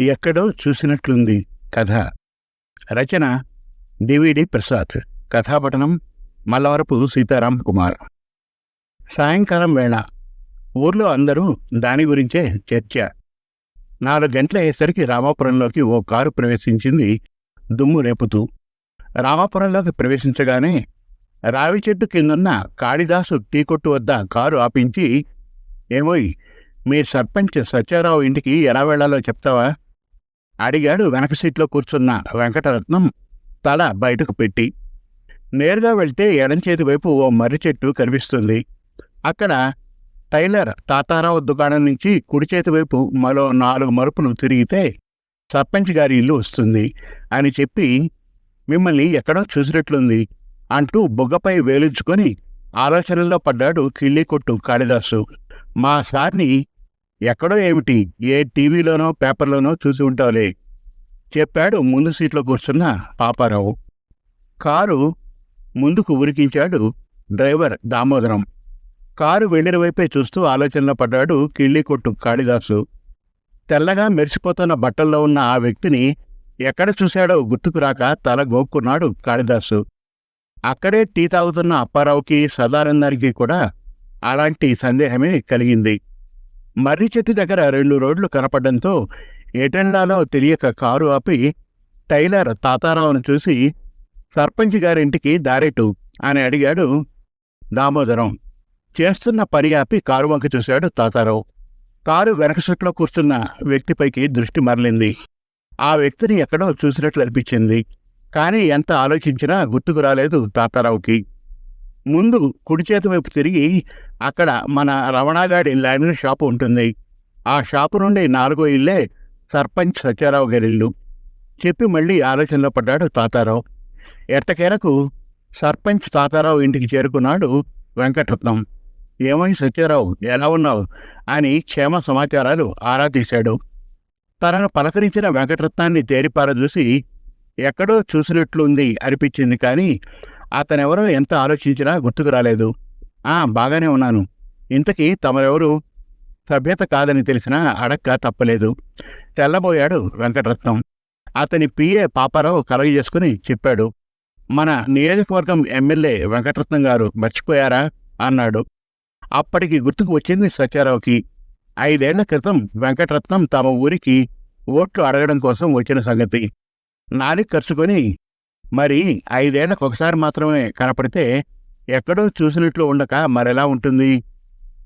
ఎక్కడో చూసినట్లుంది కథ. రచన డివిడి ప్రసాద్. కథాపఠనం మల్లవరపు సీతారాం కుమార్. సాయంకాలం వేళ ఊర్లో అందరూ దాని గురించే చర్చ. నాలుగు గంటల అయ్యేసరికి రామాపురంలోకి ఓ కారు ప్రవేశించింది దుమ్ము రేపుతూ. రామాపురంలోకి ప్రవేశించగానే రావి చెట్టు కిందున్న కాళిదాసు టీ కొట్టు వద్ద కారు ఆపించి ఏమోయ్ మీ సర్పంచ్ సత్యారావు ఇంటికి ఎలా వెళ్ళాలో చెప్తావా? అడిగాడు వెనక సీట్లో కూర్చున్న వెంకటరత్నం. తల బయటకు పెట్టి నేరుగా వెళ్తే ఎడం చేతి వైపు ఓ మర్రి చెట్టు కనిపిస్తుంది. అక్కడ టైలర్ తాతారావు దుకాణం నుంచి కుడి చేతి వైపు మరో నాలుగు మరుపులు తిరిగితే సర్పంచ్ గారి ఇల్లు వస్తుంది అని చెప్పి మిమ్మల్ని ఎక్కడో చూసినట్లుంది అంటూ బుగ్గపై వేలుంచుకొని ఆలోచనల్లో పడ్డాడు కిళ్ళికొట్టు కాళిదాసు. మా సార్ని ఎక్కడో ఏమిటి? ఏ టీవీలోనో పేపర్లోనో చూసి ఉంటావులే. చెప్పాడు ముందు సీట్లో కూర్చున్న పాపారావు. కారు ముందుకు ఉరికించాడు డ్రైవర్ దామోదరం. కారు వెళ్ళిన వైపే చూస్తూ ఆలోచనలో పడ్డాడు కిళ్ళి కొట్టు కాళిదాసు. తెల్లగా మెరిసిపోతున్న బట్టల్లో ఉన్న ఆ వ్యక్తిని ఎక్కడ చూశాడో గుర్తుకు రాక తల గోక్కున్నాడు కాళిదాసు. అక్కడే టీ తాగుతున్న అప్పారావుకి సదానందానికి కూడా అలాంటి సందేహమే కలిగింది. మర్రి చెట్టు దగ్గర రెండు రోడ్లు కనపడంతో ఎటెండాలో తెలియక కారు ఆపి టైలర్ తాతారావును చూసి సర్పంచ్ గారింటికి దారెటు అని అడిగాడు దామోదరం. చేస్తున్న పని ఆపి కారు వంక చూశాడు తాతారావు. కారు వెనక సీట్లో కూర్చున్న వ్యక్తిపైకి దృష్టి మరలింది. ఆ వ్యక్తిని ఎక్కడో చూసినట్లు అనిపించింది. కానీ ఎంత ఆలోచించినా గుర్తుకు రాలేదు తాతారావుకి. ముందు కుడి చేతి వైపు తిరిగి అక్కడ మన రమణాగాడి లాండ్రీ షాపు ఉంటుంది. ఆ షాపు నుండి నాలుగో ఇల్లే సర్పంచ్ సత్యారావు గారిల్లు చెప్పి మళ్ళీ ఆలోచనలో పడ్డాడు తాతారావు. ఎట్టకేలకు సర్పంచ్ తాతారావు ఇంటికి చేరుకున్నాడు వెంకటరత్నం. ఏమై సత్యారావు ఎలా ఉన్నావు? అని క్షేమ సమాచారాలు ఆరా తీశాడు. తనను పలకరించిన వెంకటరత్నాన్ని తేరిపార చూసి ఎక్కడో చూసినట్లుంది అనిపించింది కానీ అతనెవరో? ఎంత ఆలోచించినా గుర్తుకు రాలేదు. ఆ బాగానే ఉన్నాను. ఇంతకీ తమరెవరు? సభ్యత కాదని తెలిసినా అడక్క తప్పలేదు. తెల్లబోయాడు వెంకటరత్నం. అతని పిఏ పాపారావు కలగజేసుకుని చెప్పాడు. మన నియోజకవర్గం ఎమ్మెల్యే వెంకటరత్నం గారు మర్చిపోయారా? అన్నాడు. అప్పటికి గుర్తుకు వచ్చింది సత్యారావుకి. ఐదేళ్ళ క్రితం వెంకటరత్నం తమ ఊరికి ఓట్లు అడగడం కోసం వచ్చిన సంగతి. నాలిక ఖర్చుకొని మరి ఐదేళ్ళకు ఒకసారి మాత్రమే కనపడితే ఎక్కడో చూసినట్లు ఉండక మరెలా ఉంటుంది?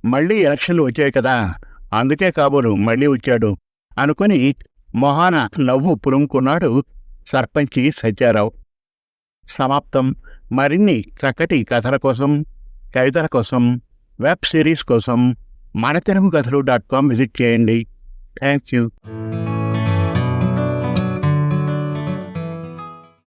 మళ్ళీ ఎలక్షన్లు వచ్చాయి కదా అందుకే కాబోలు మళ్ళీ వచ్చాడు అనుకుని మొహాన నవ్వు పులుముకున్నాడు సర్పంచి సత్యారావు. సమాప్తం. మరిన్ని చక్కటి కథల కోసం కవితల కోసం వెబ్ సిరీస్ కోసం మన తెలుగు కథలు డాట్ కామ్ విజిట్ చేయండి. Thank you